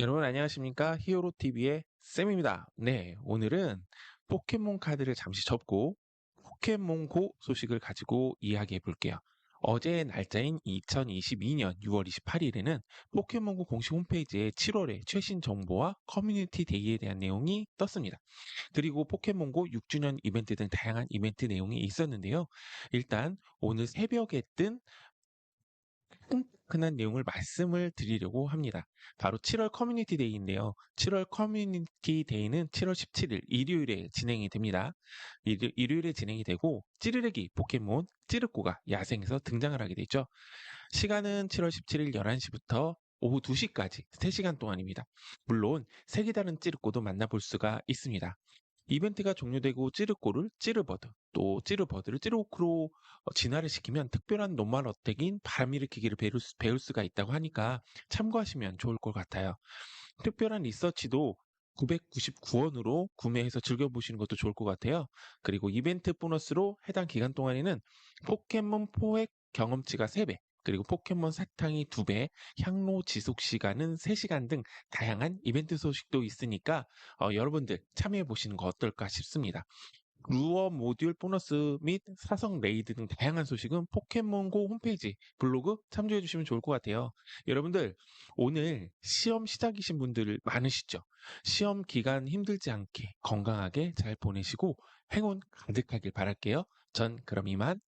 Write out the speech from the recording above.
여러분 안녕하십니까 히어로TV의 쌤입니다. 네 오늘은 포켓몬 카드를 잠시 접고 포켓몬고 소식을 가지고 이야기해 볼게요. 어제 날짜인 2022년 6월 28일에는 포켓몬고 공식 홈페이지에 7월의 최신 정보와 커뮤니티 데이에 대한 내용이 떴습니다. 그리고 포켓몬고 6주년 이벤트 등 다양한 이벤트 내용이 있었는데요. 일단 오늘 새벽에 뜬 흔한 내용을 말씀을 드리려고 합니다. 바로 7월 커뮤니티 데이인데요. 7월 커뮤니티 데이는 7월 17일 일요일에 진행이 됩니다. 일요, 일요 일에 진행이 되고 찌르레기 포켓몬 찌르꼬가 야생에서 등장을 하게 되죠. 시간은 7월 17일 11시부터 오후 2시까지 3시간 동안입니다. 물론 색이 다른 찌르꼬도 만나볼 수가 있습니다. 이벤트가 종료되고 찌르꼬를 찌르버드, 또 찌르버드를 찌르오크로 어, 진화를 시키면 특별한 노말 어택인 바람 일으키기를 배울, 수, 배울 수가 있다고 하니까 참고하시면 좋을 것 같아요. 특별한 리서치도 999원으로 구매해서 즐겨보시는 것도 좋을 것 같아요. 그리고 이벤트 보너스로 해당 기간 동안에는 포켓몬 포획 경험치가 3배, 그리고 포켓몬 사탕이 2배, 향로 지속 시간은 3시간 등 다양한 이벤트 소식도 있으니까 어, 여러분들 참여해 보시는 거 어떨까 싶습니다. 루어 모듈 보너스 및 사성 레이드 등 다양한 소식은 포켓몬고 홈페이지 블로그 참조해 주시면 좋을 것 같아요. 여러분들 오늘 시험 시작이신 분들 많으시죠? 시험 기간 힘들지 않게 건강하게 잘 보내시고 행운 가득하길 바랄게요. 전 그럼 이만